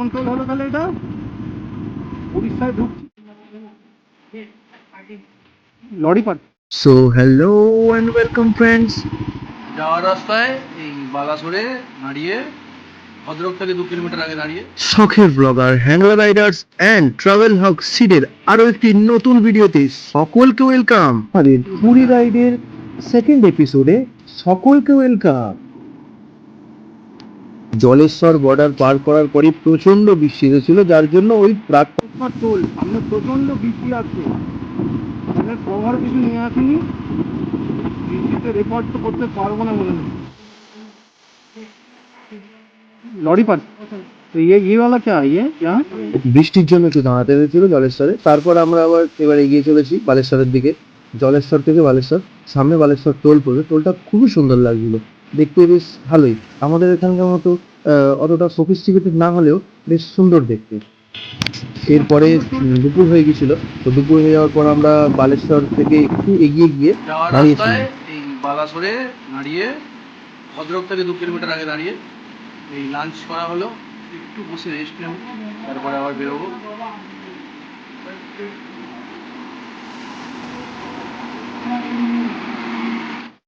Control হলো তাহলে এটা? উড়িষ্যায় ঢুকছি। Lorry per. So hello and welcome friends যাওয়ার রাস্তায় এই বালাসোরে দাঁড়িয়ে ভদ্রক থেকে দু কিলোমিটার আগে দাঁড়িয়ে। শখের blogger Hangla riders and travel হক সিডের আরও একটি নতুন ভিডিওতে সকলকে ওয়েলকাম আরে পুরী রাইডের সেকেন্ড এপিসোডে সকলকে ওয়েলকাম জলেশ্বর বর্ডার পার করার পরই প্রচণ্ড বৃষ্টি হয়েছিল যার জন্য ওই প্রাকটা টোল প্রচণ্ড বৃষ্টি আছে। মানে কভার কিছু নিয়ে বৃষ্টিতে রেকর্ড তো করতে পারব না মনে লরি পার। তো ইয়ে, ইয়ে ইয়ে, বৃষ্টির জন্য একটু দাঁড়াতে হয়েছিল জলেশ্বরে। তারপর আমরা আবার এবার এগিয়ে চলেছি বালেশ্বরের দিকে। জলেশ্বর থেকে বালেশ্বর সামনে বালেশ্বর টোল পড়বে। টোলটা খুবই সুন্দর লাগছিল দেখতে বেশ ভালোই। আমাদের এখানকার মতো অতটা সফিস্টিকেটেড না হলেও বেশ সুন্দর দেখতে। এরপরে দুপুর হয়ে গেছিল তো দুপুর হয়ে যাওয়ার পর আমরা বালেশ্বর থেকে একটু এগিয়ে গিয়ে দাঁড়িয়েছিলাম। বালাসোরে দাঁড়িয়ে ভদ্রক থেকে দু কিলোমিটার আগে দাঁড়িয়ে এই লাঞ্চ করা হলো। একটু বসে রেস্ট নেব তারপরে আবার বেরোবো।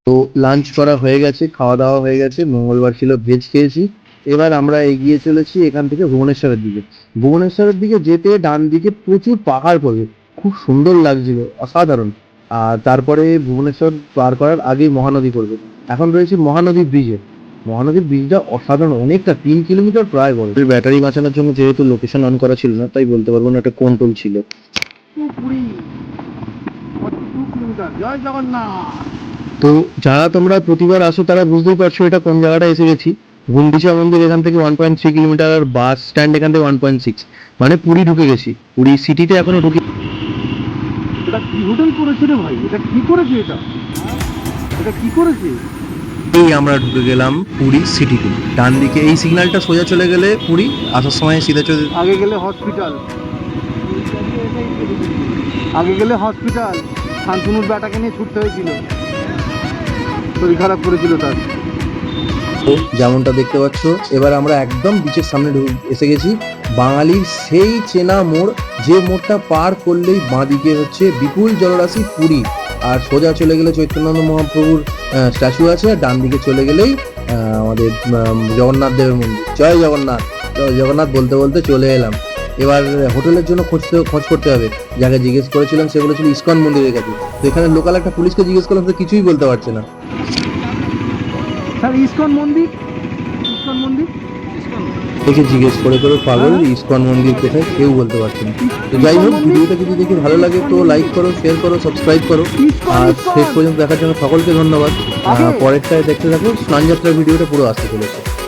তো লাঞ্চ করা হয়ে গেছে খাওয়া দাওয়া হয়ে গেছে মঙ্গলবার ছিল ভেজ খেয়েছি। এবার আমরা এগিয়ে চলেছি এখান থেকে ভুবনেশ্বরের দিকে। ভুবনেশ্বরের দিকে যেতে ডান দিকে প্রচুর পাহাড় পড়বে। খুব সুন্দর লাগছিল অসাধারণ। আর তারপরে ভুবনেশ্বর পার করার আগেই মহানদী পড়বে। এখন রয়েছে মহানদী ব্রিজে। মহানদীর ব্রিজটা অসাধারণ অনেকটা তিন কিলোমিটার প্রায় বড়। ব্যাটারি বাঁচানোর জন্য যেহেতু লোকেশন অন করা ছিল না তাই বলতে পারব না একটা কন্ট্রোল ছিল। তো যারা তোমরা প্রতিবার আসো তারা বুঝতেই পারছ এটা কোন জায়গাটা এসে গেছি। গুন্ডিচা মন্দির এখান থেকে ওয়ান পয়েন্ট থ্রি কিলোমিটার আর বাস স্ট্যান্ড এখান থেকে ওয়ান পয়েন্ট সিক্স মানে পুরী ঢুকে গেছি। পুরী সিটিতে এখনও ঢুকি এটা কি হোটেল করেছে রে ভাই? এটা কি করেছে এটা? এটা কি করেছে? এই আমরা ঢুকে গেলাম পুরী সিটিতে ডান দিকে এই সিগন্যালটা সোজা চলে গেলে পুরী আসার সময় সিধা চলে আগে গেলে হসপিটাল আগে গেলে হসপিটাল শান্তনুর বেটাকে নিয়ে ছুটতে হয়েছিল। শরীর খারাপ করেছিল তার। তো যেমনটা দেখতে পাচ্ছ, এবার আমরা একদম বিচের সামনে এসে গেছি। বাঙালির সেই চেনা মোড়, যে মোড়টা পার করলেই বাঁদিকে হচ্ছে বিপুল জলরাশি পুরী। আর সোজা চলে গেলে চৈতন্যানন্দ মহাপ্রভুর স্ট্যাচু আছে, আর ডান দিকে চলে গেলেই আমাদের জগন্নাথ দেবের মন্দির। জয় জগন্নাথ! জগন্নাথ বলতে বলতে চলে এলাম। এবার, হোটেলের জন্য খুঁজতে খোঁজ করতে হবে। যাকে জিজ্ঞেস করেছিলাম, সে বলেছিল ইস্কন মন্দিরের কাছে। তো এখানে লোকাল একটা পুলিশকে জিজ্ঞেস করলাম, তো কিছুই বলতে পারছে না। স্যার ইসকন মন্দির? ইসকন মন্দির? দেখে জিজ্ঞেস করে করে পাগল ইসকন মন্দির কোথায়? কেউ বলতে পারছে না। তো যাই হোক ভিডিওটা যদি দেখে ভালো লাগে তো লাইক করো শেয়ার করো সাবস্ক্রাইব করো। আর শেষ পর্যন্ত দেখার জন্য সকলকে ধন্যবাদ। পরেরটায় দেখতে থাকো স্নানযাত্রার ভিডিওটা পুরো আসতে চলেছে।